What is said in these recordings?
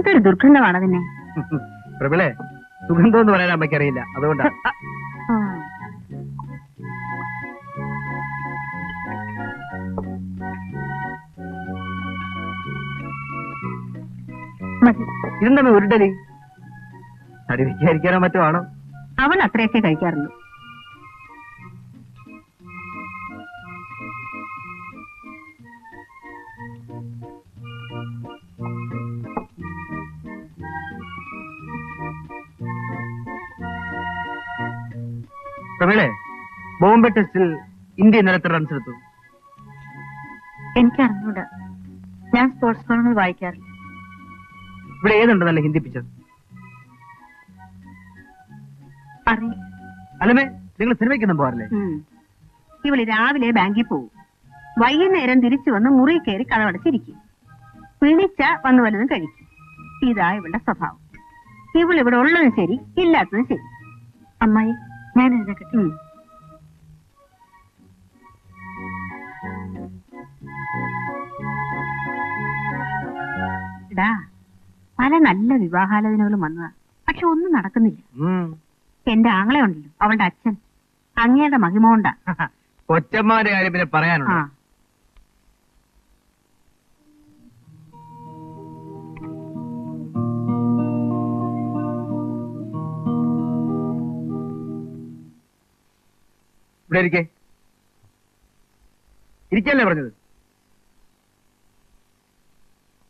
എന്തൊരു ദുർഗന്ധമാണ് അതിനെ. പ്രബിളെ സുഗന്ധം എന്ന് പറയാൻ അമ്മയ്ക്ക് അറിയില്ല. അതുകൊണ്ടാണ് ഇതെന്താണ് ഉരുട്ടൽ തടി വെക്കാതിരിക്കാനോ മറ്റോ ആണോ? അവൻ അത്രയൊക്കെ കഴിക്കാറുള്ളൂ. പ്രബിളെ ബോംബെ ടെസ്റ്റിൽ ഇന്ത്യ ഇന്നലെ എത്ര റൺസ് എടുത്തു? എനിക്ക് അറിഞ്ഞൂടാ ഞാൻ സ്പോർട്സ് ഫോണുകൾ വായിക്കാറില്ല. ഇവിടെ ഏതുണ്ട് നല്ല ഹിന്ദി പിക്ചർ അറിയില്ല അല്ലമേ നിങ്ങൾ സിനിമയ്ക്കൊന്നും പോകാറില്ലേ? ഇവൾ രാവിലെ ബാങ്കിൽ പോകും വൈകുന്നേരം തിരിച്ചു വന്ന് മുറി കയറി കഥവടച്ചിരിക്കും. പിണിച്ച വന്ന് വല്ലതും കഴിക്കും. ഇതാ ഇവളുടെ സ്വഭാവം. ഇവൾ ഇവിടെ ഉള്ളതും ശരി ഇല്ലാത്തതും ശരി. അമ്മായി ഞാൻ എഴുന്നേക്കട്ടെ എടാ പല നല്ല വിവാഹാലോചനകളും വന്നതാ. പക്ഷെ ഒന്നും നടക്കുന്നില്ല. എന്റെ ആങ്ങളെ ഉണ്ടല്ലോ അവളുടെ അച്ഛൻ. അങ്ങയുടെ മഹിമ കൊണ്ടാ. കൊച്ചമ്മാന്റെ കാര്യം പിന്നെ പറയാനുണ്ട്? ഇവിടെ ഇരിക്കേ. ഇരിക്കല്ലേ പറഞ്ഞത്?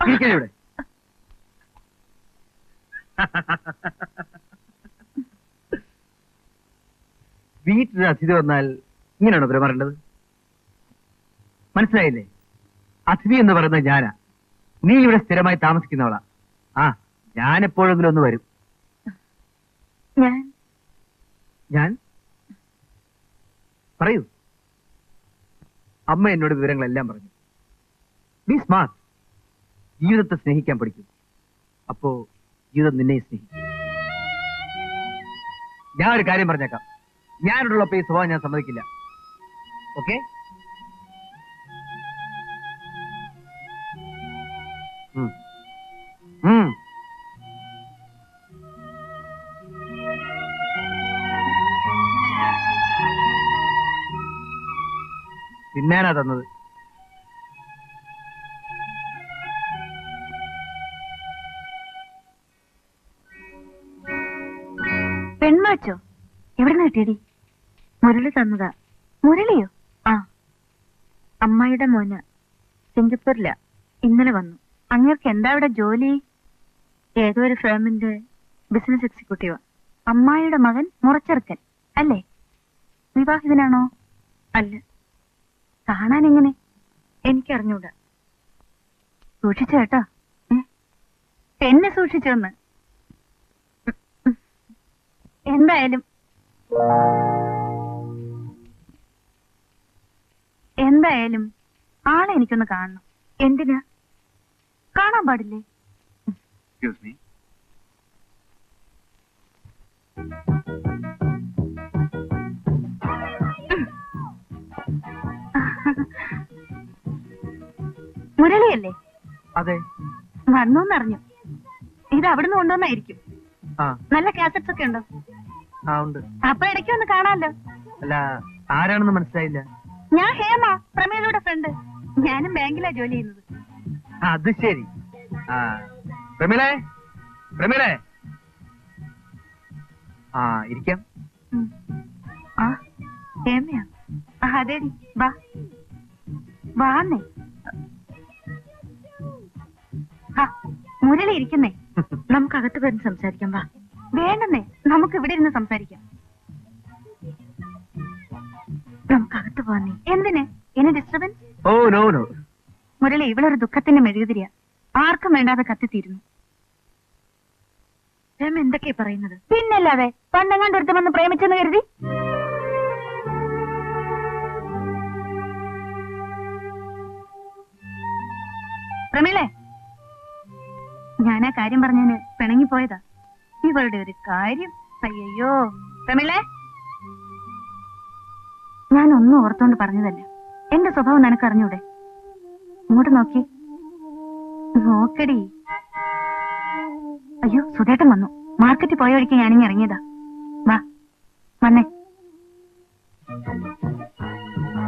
ഇരിക്കല്ലേ ഇവിടെ? വീട്ടിൽ അതിഥി വന്നാൽ ഇങ്ങനെയാണോ പെരുമാറേണ്ടത് മനസ്സിലായില്ലേ? അതിഥി എന്ന് പറയുന്നത് ഞാനാ. നീ ഇവിടെ സ്ഥിരമായി താമസിക്കുന്നവളാ ആ ഞാൻ എപ്പോഴെങ്കിലും ഒന്ന് വരും. ഞാൻ? ഞാൻ? പറയൂ. അമ്മ എന്നോട് വിവരങ്ങളെല്ലാം പറഞ്ഞു. ബി സ്മാർട്ട് ജീവിതത്തെ സ്നേഹിക്കാൻ പഠിക്കും. അപ്പോ ജീവിതം നിന്നെ സ്നേഹിക്കും. ഞാൻ ഒരു കാര്യം പറഞ്ഞേക്കാം. ഞാനുള്ളപ്പോ ഈ സ്വഭാവം ഞാൻ സമ്മതിക്കില്ല. ഓക്കെ തിന്നാനാ തന്നത്. പെൺമാച്ചോ? എവിടെ നിന്ന് കിട്ടിയടി മുരളി തന്നതാ. മുരളിയോ? ആ. അമ്മയുടെ മോന് സിംഗപ്പൂരില. ഇന്നലെ വന്നു. അങ്ങേർക്ക് എന്താ ഇവിടെ ജോലി? ഏതോ ഒരു ഫേമിന്റെ ബിസിനസ് എക്സിക്യൂട്ടീവ്. അമ്മായിയുടെ മകൻ മുറച്ചെറുക്കൻ. അല്ലേ? വിവാഹിതനാണോ? അല്ല. കാണാൻ എങ്ങനെ എനിക്കറിഞ്ഞൂടാ. സൂക്ഷിച്ചു കേട്ടോ. ഏ? എന്നെ സൂക്ഷിച്ചെന്ന്. എന്തായാലും. എന്തായാലും ആളെ എനിക്കൊന്ന് കാണണം. എന്തിനാ? കാണാൻ പാടില്ലേ? എക്സ്ക്യൂസ് മീ മുരളിയല്ലേ? അതെ. വന്നു അറിഞ്ഞു ഇത് അവിടുന്ന് കൊണ്ടുവന്നായിരിക്കും. നല്ല കാസറ്റ്സ് ഒക്കെ ഉണ്ടോ. അപ്പൊ ഇടയ്ക്ക് ഒന്ന് കാണാല്ലോ അല്ല ആരാണെന്ന് മനസ്സിലായില്ല. ഞാൻ ഹേമ പ്രമേലയുടെ ഫ്രണ്ട് ഞാനും ബാങ്കിലാ ജോലി ചെയ്യുന്നത്. അത് ശരി. ആ. പ്രമീലേ പ്രമിളെ. ആ ഇരിക്കാം. ആ ഹേമയാ. അതേടി വാ. വാന്നേ. മുരളി ഇരിക്കുന്നേ. നമുക്ക് അകത്ത് വരുന്ന സംസാരിക്കാം വാ. വേണ്ടെന്നേ നമുക്ക് ഇവിടെ ഇരുന്ന് സംസാരിക്കാം. നമുക്ക് അകത്ത് പോവാന്നേ എന്തിന്? എന്നെ disturbance oh no no Murali ഇവളൊരു ദുഃഖത്തിന്റെ മെഴുകുതിരിയ. ആർക്കും വേണ്ടാതെ കത്തിത്തീരുന്നു. രമ എന്തൊക്കെയാ പറയുന്നത്? പിന്നല്ലാതെ പണ്ടെങ്ങാണ്ട് ഒരുത്തം വന്ന് പ്രേമിച്ചെന്ന് കരുതി? പ്രമീളെ ഞാൻ ആ കാര്യം പറഞ്ഞതിന് പിണങ്ങിപ്പോയതാ ഇവളുടെ ഒരു കാര്യം. അയ്യോ പ്രമീളെ. ഞാൻ ഒന്നും ഓർത്തോണ്ട് പറഞ്ഞതല്ല. എന്റെ സ്വഭാവം നിനക്ക് അറിഞ്ഞൂടെ ഇങ്ങോട്ട് നോക്കി. നോക്കടി. അയ്യോ സുധേട്ടൻ വന്നു. മാർക്കറ്റിൽ പോയ വഴിക്ക് ഞാനിങ്ങി ഇറങ്ങിയതാ. വാ വന്നേ.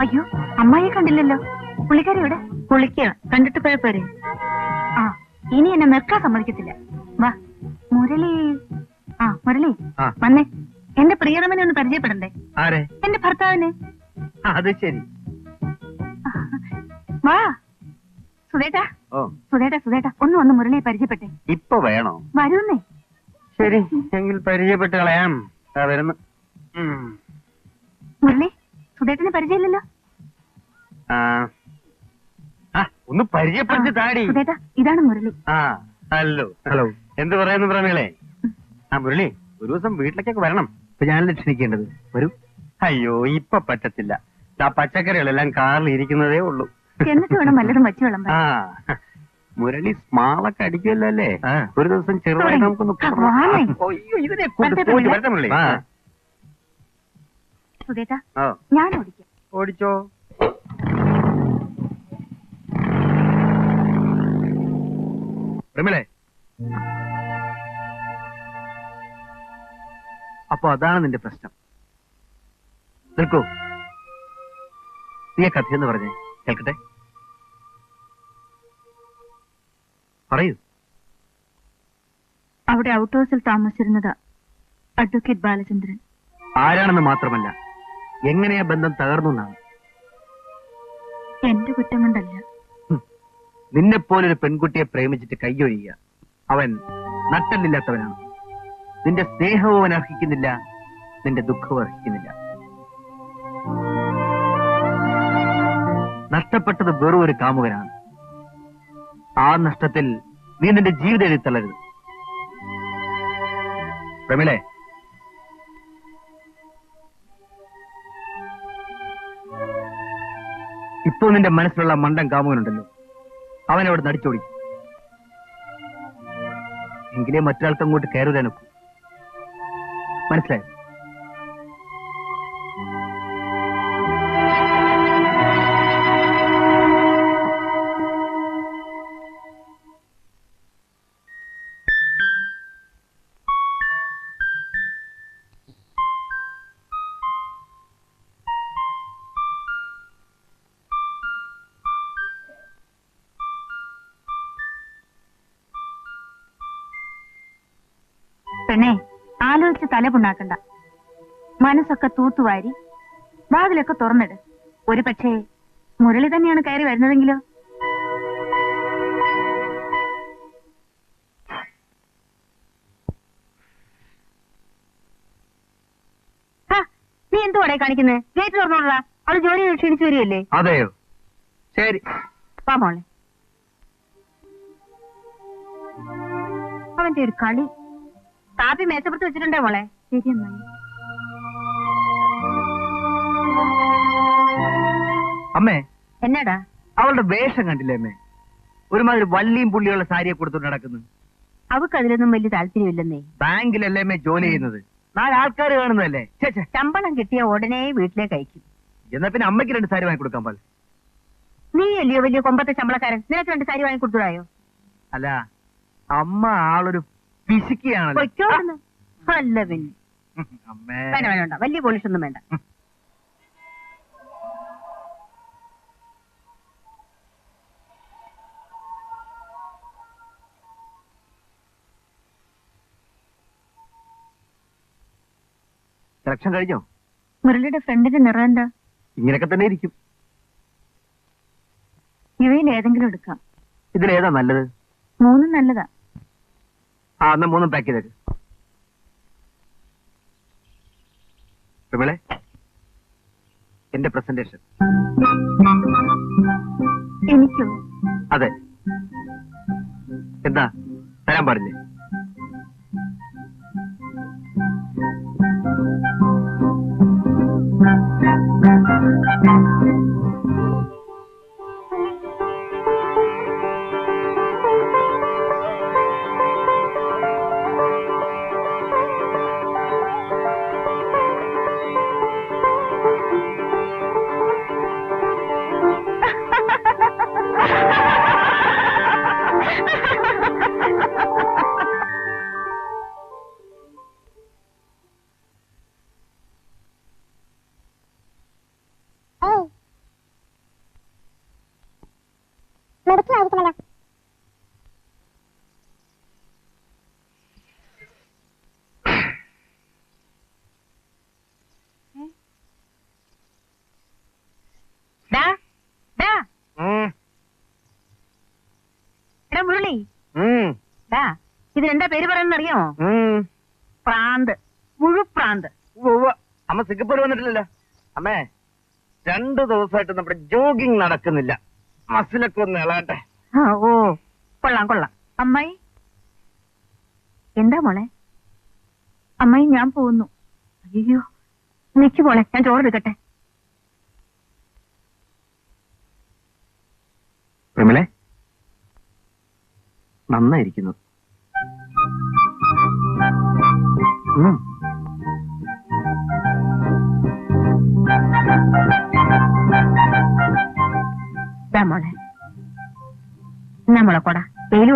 അയ്യോ അമ്മായി കണ്ടില്ലല്ലോ. പുള്ളിക്കാരി ഇവിടെ പുള്ളിക്കാ കണ്ടിട്ട് പോയ പോരെ. ആ ഇനി എന്നെ നിൽക്കാൻ സമ്മതിക്കത്തില്ല. വാ മുരളി. ആ മുരളി ആ. വന്നേ. എന്റെ പ്രിയതമനെ ഒന്ന് പരിചയപ്പെടണ്ടേ? ആരെ? എന്റെ ഭർത്താവിനെ. അത് ശരി. വാ. സുധേട്ടാ. ഓ. സുധേട്ടാ സുധേട്ടാ ഒന്ന് വന്ന് മുരളിയെ പരിചയപ്പെട്ടെ. ഇപ്പൊ വേണോ? വരുന്നേ. ശരി എങ്കിൽ പരിചയപ്പെട്ട് കളയാം. ആ, വരുന്നു. ഉം. മുരളി സുധേട്ടനെ പരിചയമില്ലല്ലോ. ആ. ഒന്ന് പരിചയപ്പെടുത്തി താടി. സുധേട്ടാ ഇതാണ് മുരളി. ആ ഹലോ. ഹലോ. എന്ത് പറയുന്നു പ്രമേളെ ആ മുരളി ഒരു ദിവസം വീട്ടിലേക്കൊക്കെ വരണം. ഇപ്പൊ ഞാൻ ക്ഷണിക്കേണ്ടത് വരൂ. അയ്യോ ഇപ്പൊ പറ്റത്തില്ല. ആ പച്ചക്കറികളെല്ലാം കാറിൽ ഇരിക്കുന്നതേ ഉള്ളൂ. എന്നിട്ട് വേണം വല്ലതും വച്ചു വിളമ്പാൻ? ആ മുരളി സ്മാളൊക്കെ അടിക്കുമല്ലോ അല്ലേ? ഒരു ദിവസം ചെറുതായി നമുക്കൊന്ന് ആ, വാന്നേ. അയ്യോ, ഇതിനെ കൊണ്ട് വരട്ടെ, പോയിട്ട് വരട്ടെ. വരട്ടെ മുരളി. സുധേട്ടാ ആ. ഞാൻ ഓടിക്കാം. ഓടിച്ചോ. പ്രമിളെ അപ്പൊ അതാണ് നിന്റെ പ്രശ്നം. നിൽക്കൂ. നീ കഥയെന്ന് പറഞ്ഞേ. കേൾക്കട്ടെ? പറയൂ. അവിടെ ഔട്ട് ഹൗസിൽ താമസിച്ചിരുന്നത് അഡ്വക്കേറ്റ് ബാലചന്ദ്രൻ. ആരാണെന്ന് മാത്രമല്ല എങ്ങനെയാ ബന്ധം തകർന്നു എന്നാണ്? എന്റെ കുറ്റം കൊണ്ടല്ല. നിന്നെപ്പോലൊരു പെൺകുട്ടിയെ പ്രേമിച്ചിട്ട് കൈയൊഴിയുക. അവൻ നട്ടല്ലില്ലാത്തവനാണ് നിന്റെ സ്നേഹവും അവൻ അർഹിക്കുന്നില്ല നിന്റെ ദുഃഖവും അർഹിക്കുന്നില്ല. നഷ്ടപ്പെട്ടത് വെറും ഒരു കാമുകനാണ്. ആ നഷ്ടത്തിൽ നീ നിന്റെ ജീവിതം എഴുത്തളരുത് പ്രമിളെ ഇപ്പോൾ നിന്റെ മനസ്സിലുള്ള മണ്ടൻ കാമുകനുണ്ടല്ലോ. അവനവിടെ നടിച്ചോടി. എങ്കിലേ മറ്റൊരാൾക്ക് അങ്ങോട്ട് കയറുക മനസ്സിലായോ? പെണ്ണെ ആലോചിച്ച് തല പുണ്ണാക്കണ്ട. മനസ്സൊക്കെ തൂത്തുവാരി വാതിലൊക്കെ തുറന്നിട്. ഒരു പക്ഷേ മുരളി തന്നെയാണ് കയറി വരുന്നതെങ്കിലോ? നീ എന്തുവാടേ കാണിക്കുന്നത് ഗേറ്റ് തുറന്നോളാ അവൾ ജോലി ക്ഷണിച്ചു വരികയല്ലേ? അതെയോ? ശരി. വാ മോളെ. അവന്റെ ഒരു കളി കാപ്പി മേശപ്പുറത്ത് വെച്ചിട്ടുണ്ടേ മോളെ? ശരി അമ്മായി അമ്മേ. എന്നാടാ? അവളുടെ വേഷം കണ്ടില്ലേ അമ്മേ? ഒരുമാതിരി വള്ളിയും പുള്ളിയുള്ള സാരിയെ കൊടുത്തോണ്ട് നടക്കുന്നു. അവക്ക് അതിലൊന്നും വലിയ താല്പര്യമില്ലെന്നേ. ബാങ്കിലല്ലേ അമ്മേ ജോലി ചെയ്യുന്നത്? നാല് ആൾക്കാർ കാണുന്നതല്ലേ? ഛെ, ഛെ. ശമ്പളം കിട്ടിയ ഉടനെ വീട്ടിലേക്ക് അയക്കും. എന്നാ പിന്നെ അമ്മയ്ക്ക് രണ്ട് സാരി വാങ്ങി കൊടുക്കാൻ പോലെ നീ അല്ലയോ വലിയ കൊമ്പത്തെ ശമ്പളക്കാരൻ? നിനക്ക് രണ്ട് സാരി വാങ്ങി കൊടുത്തൂടായോ? അല്ല അമ്മ ആളൊരു പിശുക്കിയാണല്ലോ പൊയ്ക്കോടുന്നു അല്ല പിന്നെ. അമ്മേ. വേണ്ട വേണ്ട വേണ്ട. വലിയ പോളിഷ് ഒന്നും വേണ്ട. സെലക്ഷൻ കഴിഞ്ഞോ? മുരളിയുടെ ഫ്രണ്ടിന്റെ നിറം എന്താ? ഇങ്ങനെയൊക്കെ തന്നെ ഇരിക്കും. ഇവയിൽ ഏതെങ്കിലും എടുക്കാം. ഇതിലേതാ നല്ലത്? മൂന്നും നല്ലതാ. ആ എന്നാ മൂന്നും പാക്ക് ചെയ്തേക്ക്. വിമളെ എന്റെ പ്രസന്റേഷൻ എനിക്കോ? അതെ. എന്താ? തരാൻ പാടില്ലേ? അടുത്തതായിരിക്കുമല്ലോ മുരളി. ഇതിനെന്താ പേര് പറയുന്നറിയോ പ്രാന്ത്. മുഴുപ്രാന്ത് അമ്മ സിഗപ്പൂർ വന്നിട്ടില്ലല്ലോ. അമ്മേ രണ്ടു ദിവസമായിട്ട് നമ്മുടെ ജോഗിങ് നടക്കുന്നില്ല. മസിലൊക്കെ ഒന്ന് ഇളകട്ടെ. ആ, ഓ കൊള്ളാം കൊള്ളാം. അമ്മായി? എന്താ മോളെ? അമ്മായി ഞാൻ പോകുന്നു. അയ്യോ നിക്ക് മോളെ ഞാൻ ചോറെടുക്കട്ടെ പ്രമിളെ നന്നായിരിക്കുന്നു. ഉം. മോളെ. എന്നാ മോളെ കൊട? വെയിൽ